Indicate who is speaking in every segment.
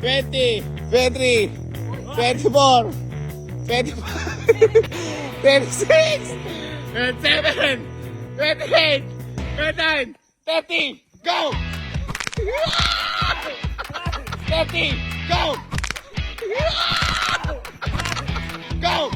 Speaker 1: 20, 23, 24, 25, 26, 27, 28, 29, 30, go! 30, go! Go!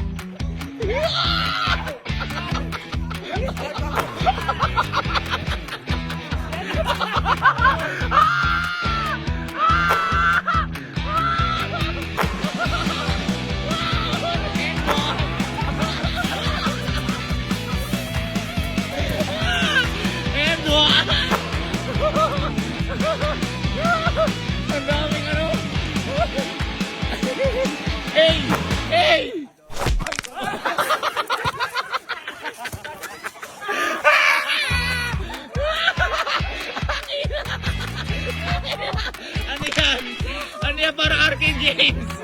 Speaker 1: Arcade games!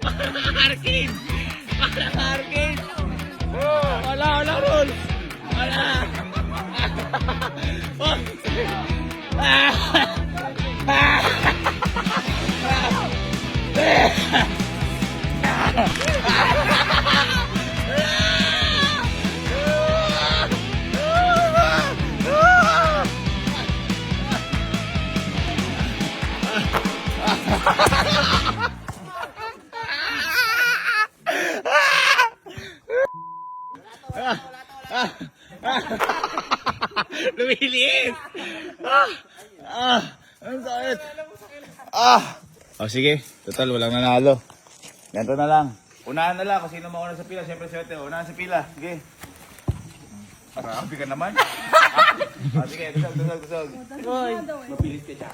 Speaker 1: Para arcade! Para arcade! Oh, wala, wala rules! Wala! Ah. Lumiliit! Ah! Ah! Ang sakit! Ah! O sige, total walang nanalo. Ganito na lang. Unahan na lang kung sino mauna sa pila. Siyempre swerte, unahan sa pila. Sige. Marami ka naman. ah, sige, tusog, tusog, tusog. Mapilis ka siya.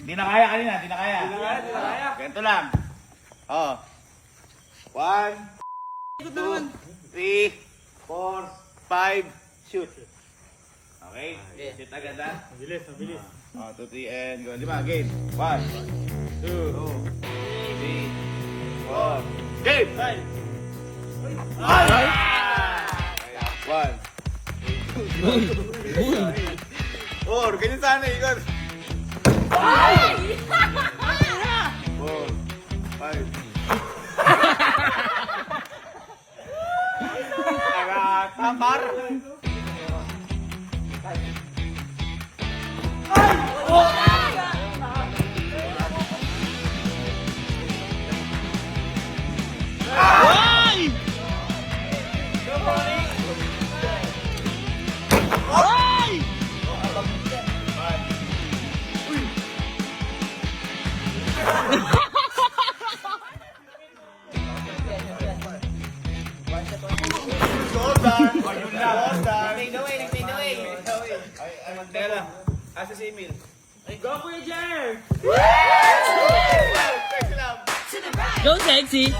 Speaker 1: Hindi na kaya kanina, hindi na kaya. Hindi na kaya, hindi na kaya. Ganito lang. Oh. One, two, three, five, shoot. Okay? Shoot agad ha?
Speaker 2: Mabilis, mabilis.
Speaker 1: Oh, two, three, and go. Lima, game. One, two, three, four. Game! Ay! Ay! One, Four, ganyan sana ikot. mar. ¡Ay!
Speaker 3: ¡Oh!
Speaker 1: Ay, ay, lang. Asa si Emil?
Speaker 2: Go for it, Jer!
Speaker 1: Teka lang.
Speaker 3: Go sexy.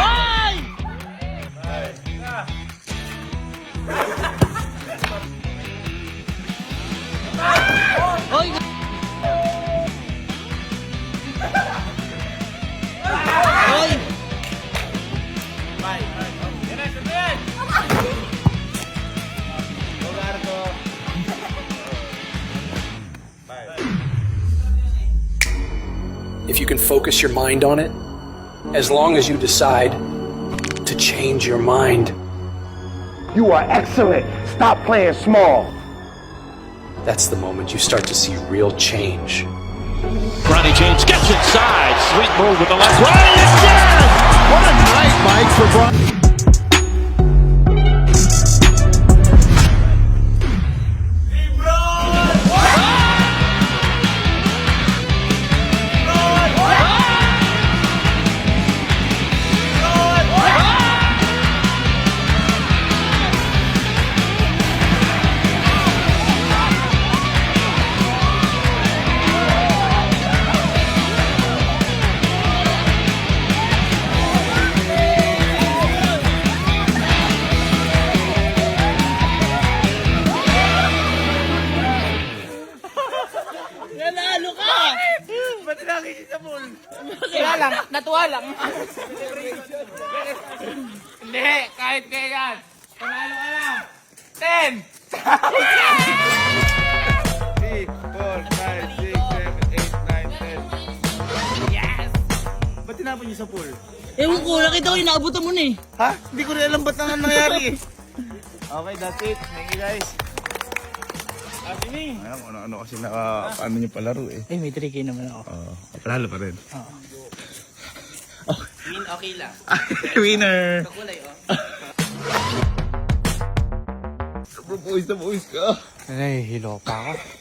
Speaker 3: Oy!
Speaker 4: If you can focus your mind on it, as long as you decide to change your mind,
Speaker 5: You are excellent. Stop playing small.
Speaker 4: that's the moment you start to see real change.
Speaker 6: Ronnie James gets inside. Sweet move with the left. Right again! What a night, Mike, for Bron.
Speaker 1: Pool?
Speaker 3: Kaya lang, natuwa lang.
Speaker 1: Hindi, kahit kaya yan. Panalo Ten! Three, four, five, six, seven, eight, nine, ten. Yes! Ba't tinapon niyo sa pool?
Speaker 3: Ewan ko, nakita ko inaabutan mo na eh.
Speaker 1: Ha? Hindi ko rin alam ba't nang nangyari eh. Okay, that's it. Thank you guys. Alam ano, ano kasi naka, paano niyo palaro eh.
Speaker 3: Eh, may 3K naman ako.
Speaker 1: Oo, panalo pa rin.
Speaker 3: Win, okay lang.
Speaker 1: Winner!
Speaker 3: Kulay, oh.
Speaker 1: Propose na boys ka.
Speaker 2: Nahihilo pa ako.